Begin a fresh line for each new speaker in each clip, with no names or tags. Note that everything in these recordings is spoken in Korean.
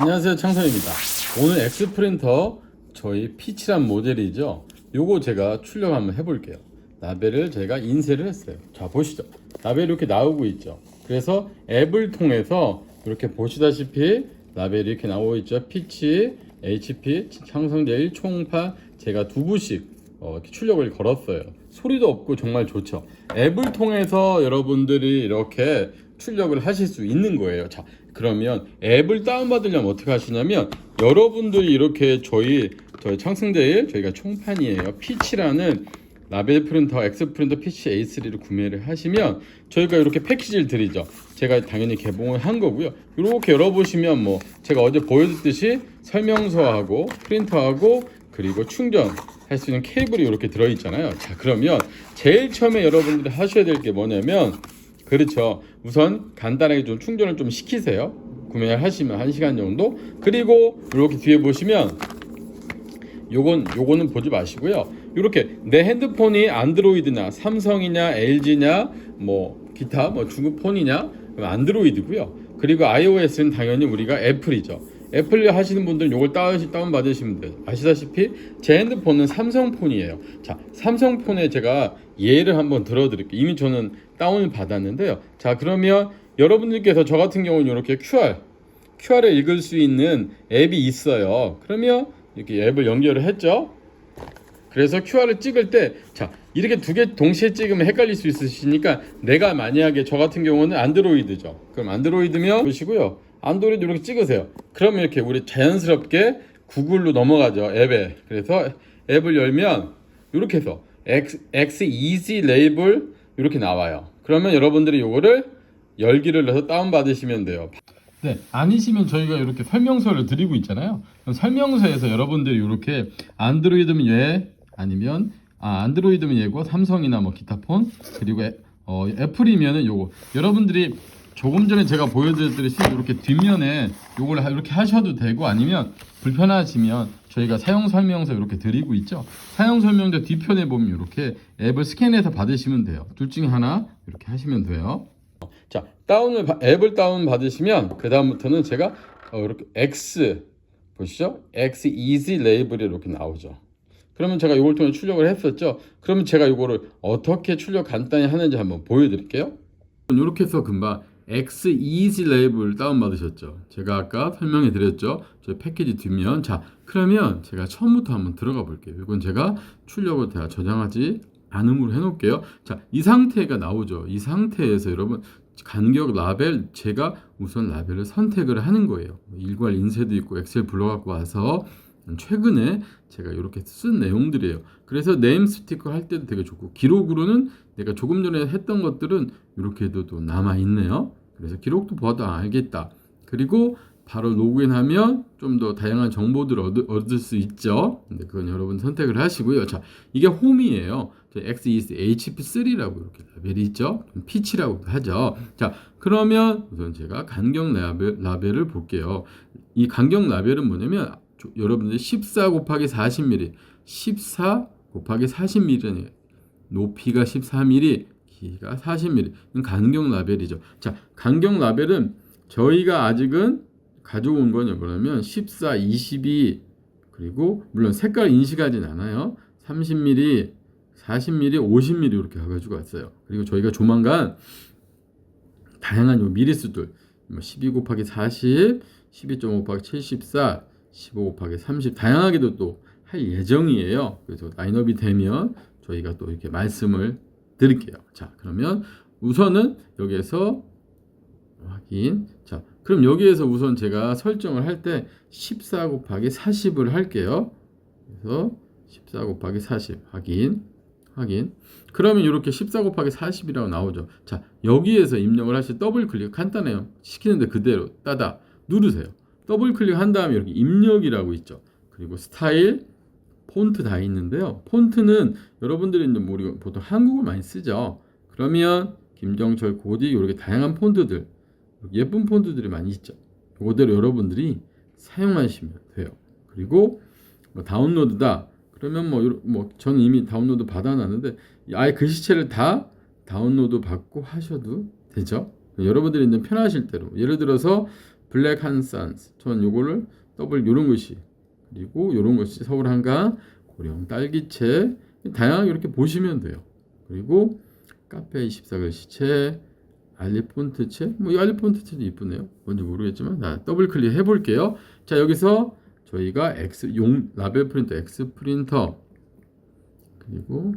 안녕하세요 창선입니다. 오늘 엑스프린터 저희 피치란 모델이죠. 요거 제가 출력 한번 해볼게요. 라벨을 제가 인쇄를 했어요. 자 보시죠. 라벨이 이렇게 나오고 있죠. 그래서 앱을 통해서 이렇게 보시다시피 라벨이 이렇게 나오고 있죠. 피치 HP 창성제일 총파 제가 두 부씩 어, 출력을 걸었어요. 소리도 없고 정말 좋죠. 앱을 통해서 여러분들이 이렇게 출력을 하실 수 있는 거예요. 자, 그러면 앱을 다운받으려면 어떻게 하시냐면 여러분들이 이렇게 저희 저희 창승제일 저희가 총판이에요. 피치라는 라벨 프린터, 엑스 프린터 PC A3를 구매를 하시면 저희가 이렇게 패키지를 드리죠. 제가 당연히 개봉을 한 거고요. 이렇게 열어보시면 뭐 제가 어제 보여줬듯이 설명서하고 프린터하고 그리고 충전 할 수 있는 케이블이 이렇게 들어있잖아요. 자 그러면 제일 처음에 여러분들이 하셔야 될 게 뭐냐면 그렇죠. 우선 간단하게 좀 충전을 좀 시키세요. 구매를 하시면 1시간 정도. 그리고 이렇게 뒤에 보시면 요건 요거는 보지 마시고요. 이렇게 내 핸드폰이 안드로이드나 삼성이냐 LG냐 뭐 기타 뭐 중국 폰이냐 안드로이드고요. 그리고 iOS는 당연히 우리가 애플이죠. 애플 하시는 분들은 요걸 다운 다운 받으시면 돼요. 아시다시피 제 핸드폰은 삼성 폰이에요. 자, 삼성 폰에 제가 예를 한번 들어드릴게요. 이미 저는 다운을 받았는데요. 자, 그러면 여러분들께서 저 같은 경우는 이렇게 QR QR을 읽을 수 있는 앱이 있어요. 그러면 이렇게 앱을 연결을 했죠. 그래서 QR을 찍을 때, 자, 이렇게 두 개 동시에 찍으면 헷갈릴 수 있으시니까 내가 만약에 저 같은 경우는 안드로이드죠. 그럼 안드로이드면 보시고요. 안드로이드 이렇게 찍으세요. 그러면 이렇게 우리 자연스럽게 구글로 넘어가죠. 앱에. 그래서 앱을 열면 이렇게 해서 X, Easy 레이블 이렇게 나와요. 그러면 여러분들이 요거를 열기를 해서 다운받으시면 돼요. 네, 아니시면 저희가 이렇게 설명서를 드리고 있잖아요. 설명서에서 여러분들이 이렇게 안드로이드면 얘 아니면 아 안드로이드면 얘고 삼성이나 뭐 기타 폰 그리고 애, 어, 애플이면은 요거 여러분들이 조금 전에 제가 보여드렸듯이 이렇게 뒷면에 하- 이렇게 하셔도 되고 아니면 불편하시면 저희가 사용 설명서 이렇게 드리고 있죠. 사용 설명서 뒤편에 보면 이렇게 앱을 스캔해서 받으시면 돼요. 둘 중에 하나 이렇게 하시면 돼요. 자 다운을 바- 앱을 다운 받으시면 그 다음부터는 제가 어, 이렇게 X 보시죠 X Easy 레이블이 이렇게 나오죠 그러면 제가 이걸 통해 출력을 했었죠 그러면 제가 이거를 어떻게 출력 간단히 하는지 한번 보여드릴게요 이렇게 해서 금방 X Easy 레이블 다운 받으셨죠? 제가 아까 설명해 드렸죠? 저희 패키지 뒷면. 자 그러면 제가 처음부터 한번 들어가 볼게요. 이건 제가 출력을 다 저장하지 않음으로 해놓을게요. 자 이 상태가 나오죠. 이 상태에서 여러분 간격 라벨 제가 우선 라벨을 선택을 하는 거예요. 일괄 인쇄도 있고 엑셀 불러갖고 와서 최근에 제가 이렇게 쓴 내용들이에요. 그래서 네임 스티커 할 때도 되게 좋고 기록으로는 내가 조금 전에 했던 것들은 이렇게도 또 남아 있네요. 그래서 기록도 봐도 알겠다. 그리고 바로 로그인하면 좀 더 다양한 정보들을 얻, 얻을 수 있죠. 근데 그건 여러분 선택을 하시고요. 자, 이게 홈이에요. XEC HP3라고 이렇게 라벨이 있죠. 피치라고도 하죠. 자, 그러면 우선 제가 간격 라벨, 라벨을 볼게요. 이 간격 라벨은 뭐냐면 조- 여러분들이 14 곱하기 40mm, 14 곱하기 40mm는 높이가 14mm, 길이가 40mm. 이건 간격 라벨이죠. 자, 간격 라벨은 저희가 아직은 가져온 건 뭐냐면 14, 22 그리고 물론 색깔 인식하진 않아요. 30mm, 40mm, 50mm 이렇게 가지고 왔어요. 그리고 저희가 조만간 다양한 요 미리수들 뭐12 곱하기 40, 12.5 곱하기 74, 15 곱하기 30 다양하게도 또 할 예정이에요. 그래서 라인업이 되면 저희가 또 이렇게 말씀을 드릴게요. 자, 그러면 우선은 여기에서 확인. 자, 그럼 여기에서 우선 제가 설정을 할 때 14 곱하기 40을 할게요. 그래서 14 곱하기 40 확인. 확인. 그러면 이렇게 14 곱하기 40이라고 나오죠. 자, 여기에서 입력을 하실 더블 클릭 간단해요. 시키는데 그대로 따다 누르세요. 더블 클릭한 다음에 이렇게 입력이라고 있죠. 그리고 스타일, 폰트 다 있는데요. 폰트는 여러분들이 이제 뭐 우리가 보통 한국을 많이 쓰죠. 그러면 김정철, 고딕 이렇게 다양한 폰트들 예쁜 폰트들이 많이 있죠. 그대로 여러분들이 사용하시면 돼요. 그리고 뭐 다운로드다. 그러면 뭐, 뭐 저는 이미 다운로드 받아놨는데 아예 글씨체를 다 다운로드 받고 하셔도 되죠. 여러분들이 이제 편하실 대로 예를 들어서 블랙 한산스. 전 요거를 더블 요런 것이 그리고 요런 것이 서울 한강 고령 딸기채 다양하게 이렇게 보시면 돼요. 그리고 카페 24글 시체 알리폰트채 뭐 이 알리폰트채도 이쁘네요. 뭔지 모르겠지만 나 더블 클릭 해 볼게요. 자 여기서 저희가 X 용 라벨 프린터 X 프린터 그리고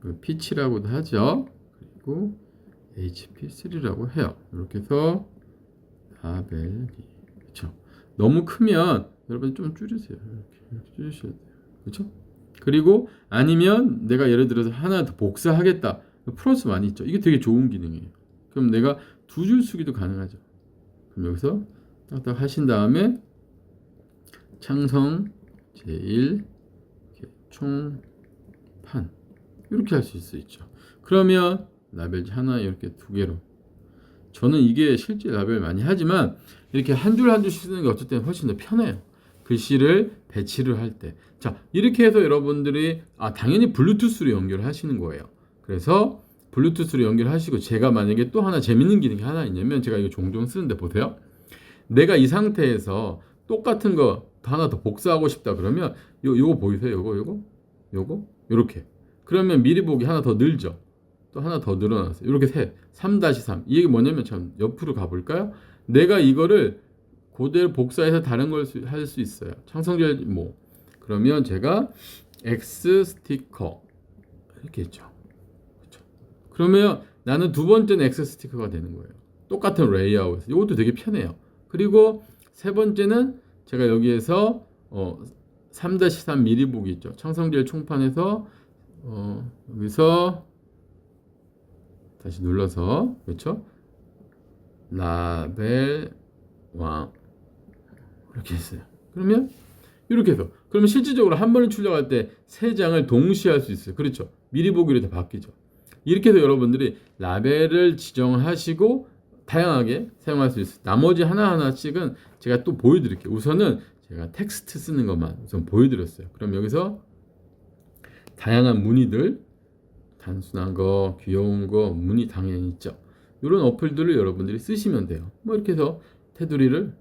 그 피치라고도 하죠. 그리고 HP3라고 해요. 이렇게 해서 라벨이 그렇죠. 너무 크면 여러분 좀 줄이세요. 이렇게, 줄이셔야 돼요. 그렇죠? 그리고 아니면 내가 예를 들어서 하나 더 복사하겠다. 플러스 많이 있죠. 이게 되게 좋은 기능이에요. 그럼 내가 두 줄 쓰기도 가능하죠. 그럼 여기서 딱딱 하신 다음에 창성 제1 총판 이렇게 할 수 있죠. 그러면 라벨 하나 이렇게 두 개로 저는 이게 실제 라벨 많이 하지만 이렇게 한 줄 한 줄씩 쓰는 게 때는 훨씬 더 편해요. 글씨를 배치를 할 때. 자, 이렇게 해서 여러분들이 아, 당연히 블루투스로 연결하시는 거예요. 그래서 블루투스로 연결하시고 제가 만약에 또 하나 재밌는 기능이 하나 있냐면 제가 이거 종종 쓰는데 보세요. 내가 이 상태에서 똑같은 거 하나 더 복사하고 싶다 그러면 요 요거 보이세요? 요거 요거 요거 요렇게. 그러면 미리 보기 하나 더 늘죠. 또 하나 더 늘어났어요. 이렇게 세. 3-3. 이게 뭐냐면 참 옆으로 가볼까요? 내가 이거를 그대로 복사해서 다른 걸할수 있어요. 창성절 뭐 그러면 제가 X 스티커 이렇게 했죠. 그렇죠? 그러면 나는 두 번째는 X 스티커가 되는 거예요. 똑같은 레이아웃. 이것도 되게 편해요. 그리고 세 번째는 제가 여기에서 어 3-3 미리 보기 있죠. 창성절 총판에서 어 여기서 다시 눌러서 그렇죠? 라벨 왕 이렇게 했어요. 그러면 이렇게 해서 그러면 실질적으로 한 번에 출력할 때 세 장을 동시에 할 수 있어요. 그렇죠? 미리 보기로 다 바뀌죠. 이렇게 해서 여러분들이 라벨을 지정하시고 다양하게 사용할 수 있어요. 나머지 하나하나씩은 제가 또 보여드릴게요. 우선은 제가 텍스트 쓰는 것만 우선 보여드렸어요. 그럼 여기서 다양한 무늬들 단순한 거, 귀여운 거, 무늬 당연히 있죠. 이런 어플들을 여러분들이 쓰시면 돼요. 뭐 이렇게 해서 테두리를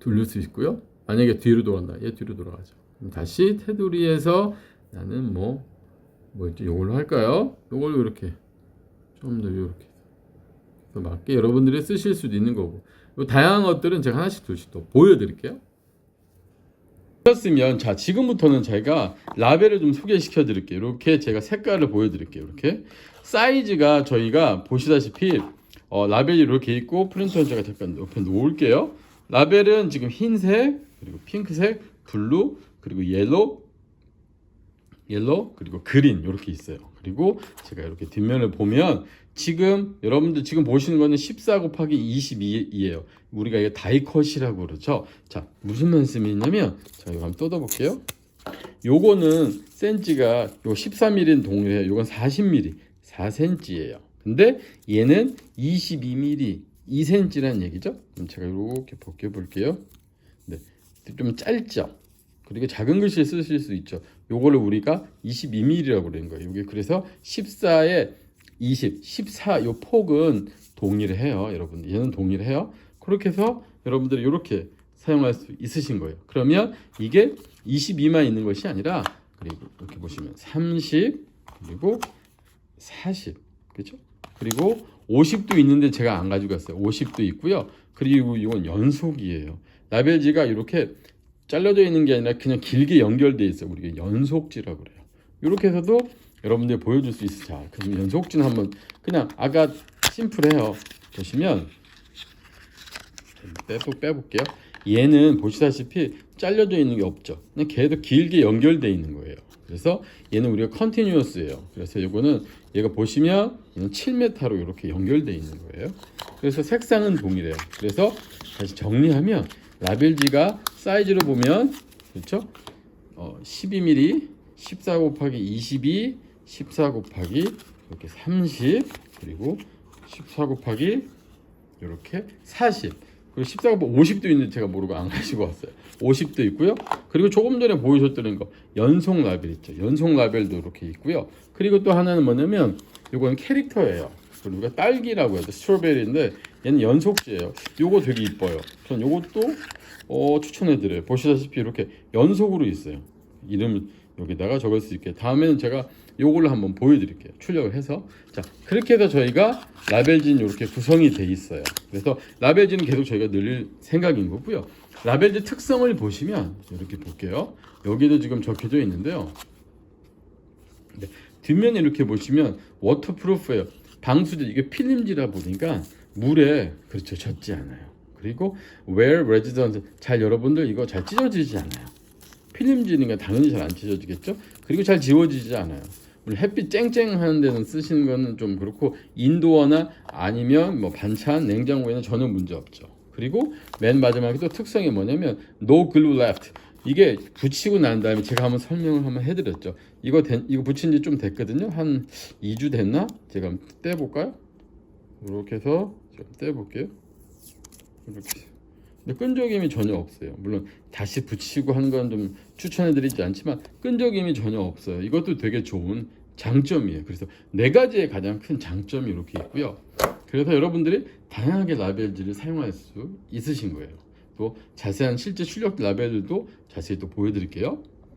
돌릴 수 있고요. 만약에 뒤로 돌아간다. 얘 뒤로 돌아가죠. 그럼 다시 테두리에서 나는 뭐, 뭐 이제 이걸로 할까요? 이걸로 이렇게 좀 더 이렇게 맞게 여러분들이 쓰실 수도 있는 거고. 요 다양한 것들은 제가 하나씩 둘씩 또 보여드릴게요. 셨으면 자 지금부터는 제가 라벨을 좀 소개시켜 드릴게요. 이렇게 제가 색깔을 보여 드릴게요. 이렇게 사이즈가 저희가 보시다시피 어, 라벨이 이렇게 있고 프린터는 제가 잠깐 옆에 놓을게요. 라벨은 지금 흰색 그리고 핑크색, 블루 그리고 옐로 옐로 그리고 그린 이렇게 있어요. 그리고 제가 이렇게 뒷면을 보면 지금 여러분들 지금 보시는 거는 14 곱하기 22예요. 우리가 이게 다이컷이라고 그러죠. 자 무슨 말씀이 있냐면 자 이거 한번 뜯어 볼게요. 요거는 센치가 요 13mm는 동일해요. 요건 40mm, 4cm예요. 근데 얘는 22mm, 2cm라는 얘기죠. 그럼 제가 이렇게 벗겨 볼게요. 네, 좀 짧죠. 그리고 작은 글씨 쓰실 수 있죠. 요거를 우리가 22mm라고 그러는 거예요. 이게 그래서 14에 20, 14 요 폭은 동일해요, 여러분들. 얘는 동일해요. 그렇게 해서 여러분들이 이렇게 사용할 수 있으신 거예요. 그러면 이게 22만 있는 것이 아니라 그리고 이렇게 보시면 30 그리고 40 그렇죠? 그리고 50도 있는데 제가 안 가지고 갔어요. 50도 있고요. 그리고 이건 연속이에요. 라벨지가 이렇게 잘라져 있는 게 아니라 그냥 길게 연결돼 있어요. 우리가 연속지라고 그래요. 이렇게 해서도 여러분들 보여줄 수 있어요. 자, 그럼 연속지는 한번 그냥 아까 심플해요. 보시면 빼보, 빼볼게요. 얘는 보시다시피 잘려져 있는 게 없죠. 그냥 걔도 길게 연결돼 있는 거예요. 그래서 얘는 우리가 컨티뉴어스예요. 그래서 이거는 얘가 보시면 얘는 7m로 이렇게 연결돼 있는 거예요. 그래서 색상은 동일해요. 그래서 다시 정리하면 라벨지가 사이즈로 보면 그렇죠? 어, 12mm, 14 곱하기 22, 14 곱하기 이렇게 30 그리고 14 곱하기 이렇게 40 그리고 14 곱하기 50도 있는데 제가 모르고 안 가지고 왔어요. 50도 있고요. 그리고 조금 전에 보여줬던 거 연속 라벨 있죠. 연속 라벨도 이렇게 있고요. 그리고 또 하나는 뭐냐면 이건 캐릭터예요. 그리고 딸기라고 해도 스트로베리인데 얘는 연속지예요. 요거 되게 이뻐요. 전 요것도 어, 추천해드려요. 보시다시피 이렇게 연속으로 있어요. 이름 여기다가 적을 수 있게. 다음에는 제가 요걸로 한번 보여드릴게요. 출력을 해서 자 그렇게 해서 저희가 라벨진 이렇게 구성이 돼 있어요. 그래서 라벨진은 계속 저희가 늘릴 생각인 거고요. 라벨진 특성을 보시면 이렇게 볼게요. 여기도 지금 적혀져 있는데요. 네, 뒷면에 이렇게 보시면 워터프루프예요. 방수제 이게 필름지라 보니까 물에 그렇죠 젖지 않아요. 그리고 where resident 잘 여러분들 이거 잘 찢어지지 않아요. 필름지니까 당연히 잘 안 찢어지겠죠. 그리고 잘 지워지지 않아요. 햇빛 쨍쨍하는 데는 쓰시는 거는 좀 그렇고 인도어나 아니면 뭐 반찬 냉장고에는 전혀 문제 없죠. 그리고 맨 마지막에 또 특성이 뭐냐면 no glue left 이게 붙이고 난 다음에 제가 한번 설명을 한번 해드렸죠. 이거 된, 이거 붙인 지 좀 됐거든요. 한 2주 됐나? 제가 한번 떼볼까요? 이렇게 해서 좀 떼볼게요. 이렇게. 근데 끈적임이 전혀 없어요. 물론 다시 붙이고 하는 건좀 추천해드리지 않지만 끈적임이 전혀 없어요. 이것도 되게 좋은 장점이에요. 그래서 네 가지의 가장 큰 장점이 이렇게 있고요. 그래서 여러분들이 다양하게 라벨지를 사용할 수 있으신 거예요. 또 자세한 실제 출력 라벨들도 자세히 또 보여드릴게요.